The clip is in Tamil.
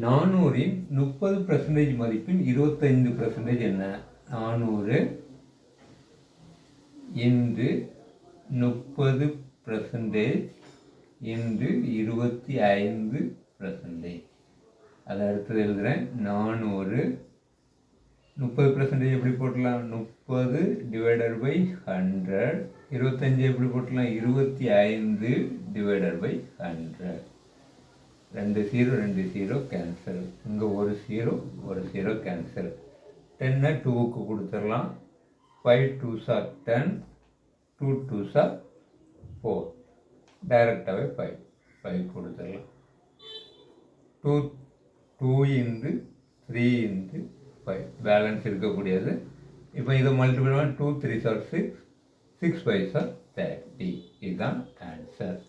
நானூறின் முப்பது பர்சன்டேஜ் மதிப்பின் இருபத்தைந்து பர்சன்டேஜ் என்ன? நானூறு இன்று முப்பது பர்சன்டேஜ் இன்று இருபத்தி ஐந்து பர்சன்டேஜ் அதை அடுத்தது எழுதுகிறேன் நானூறு முப்பது பர்சன்டேஜ் எப்படி போட்டலாம்? முப்பது டிவைடட் பை ஹண்ட்ரட் இருபத்தஞ்சு எப்படி போட்டலாம்? இருபத்தி ஐந்து டிவைடட் பை ஹண்ட்ரட் ரெண்டு ஜீரோ ரெண்டு ஜீரோ கேன்சல் இங்கே ஒரு ஜீரோ ஒரு ஜீரோ கேன்சல் டென்னை டூவுக்கு கொடுத்துடலாம். Five two sir ten two two sir four டைரெக்டாகவே ஃபைவ் ஃபைவ் கொடுத்துடலாம். Two two into three into five balance இருக்கக்கூடியது. இப்போ இதை multiple two three sir six six five sir thirty இதுதான் ஆன்சர்